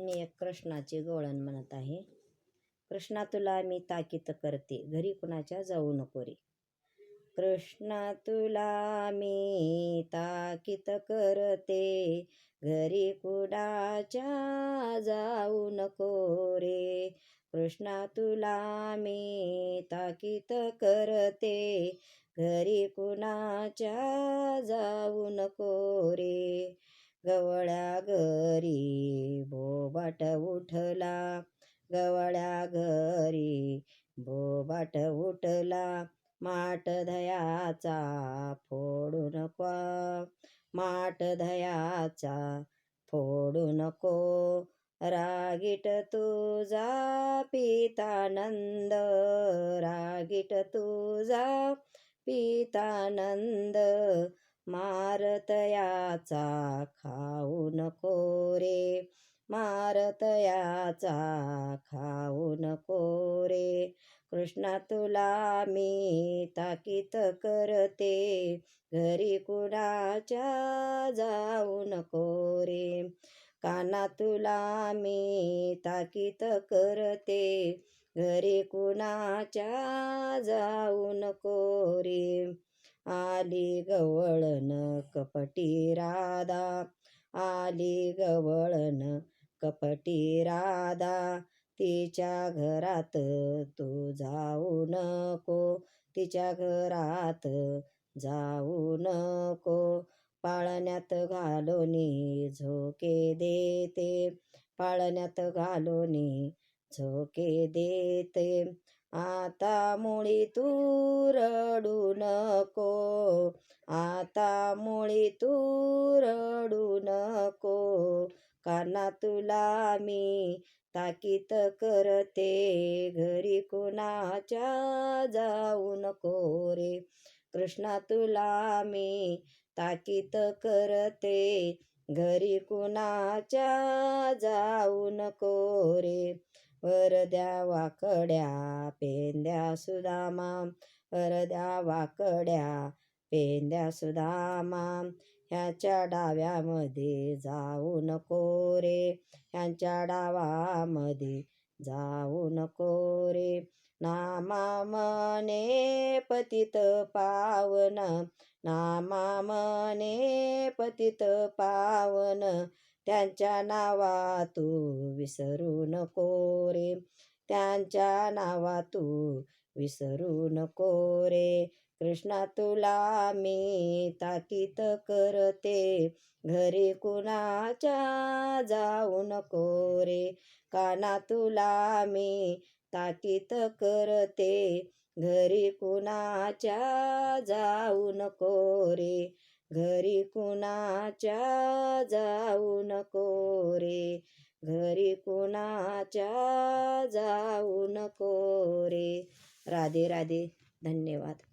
मी एक कृष्णाची गोळण म्हणत आहे. कृष्णा तुला मी ताकीत करते. घरी कुणाच्या जाऊ नको रे. कृष्णा तुला मी ताकीत करते. घरी कुणाच्या जाऊ नको रे. कृष्णा तुला मी ताकीत करते. घरी कुणाच्या जाऊ नको रे. गवळ्या घरी बोबाट उठला गवळ्या घरी. बोबाट उठला माट धयाचा फोडू नको. माट धयाचा फोडू नको. रागीट तुझा पितानंद रागीट तुझा पितानंद. मारतयाचा खाऊ नको रे. मारतयाचा खाऊ नको रे. कृष्णा तुला मी ताकीत करते. घरी कुणाच्या जाऊ नको रे. काना तुला मी ताकीत करते. घरी कुणाच्या जाऊ नको रे. आली गवळण कपटी राधा. आली गवळण कपटी राधा तिच्या घरात तू जाऊ नको तिच्या घरात जाऊ नको. पाळण्यात घालोनी झोके देते पाळण्यात घालोनी झोके देते. आता मुळी तू रडू नको आता मुळी तू रडू नको. काना तुला मी ताकीत करते. घरी कुणाच्या जाऊ नको रे. कृष्णा तुला मी ताकीत करते. घरी कुणाच्या जाऊ नको रे. वरद्या वाकड्या पेंद्या सुदामा. वरद्या वाकड्या पेंद्या सुदामा. ह्याच्या डाव्यामध्ये जाऊ नको रे. ह्यांच्या डावामध्ये जाऊ नको रे. नामा मने पतित पावन नामा मने पतित पावन त्यांच्या नावा तू विसरू नको रे. त्यांच्या नावा तू विसरू नको रे? कृष्णा तुला मी ताकीत करते. घरी कुणाच्या जाऊ नको रे? काना तुला मी ताकीत करते. घरी कुणाच्या जाऊ नको रे? घरी कुणाच्या जाऊ नको रे? घरी कुणाच्या जाऊ नको रे? राधे राधे धन्यवाद.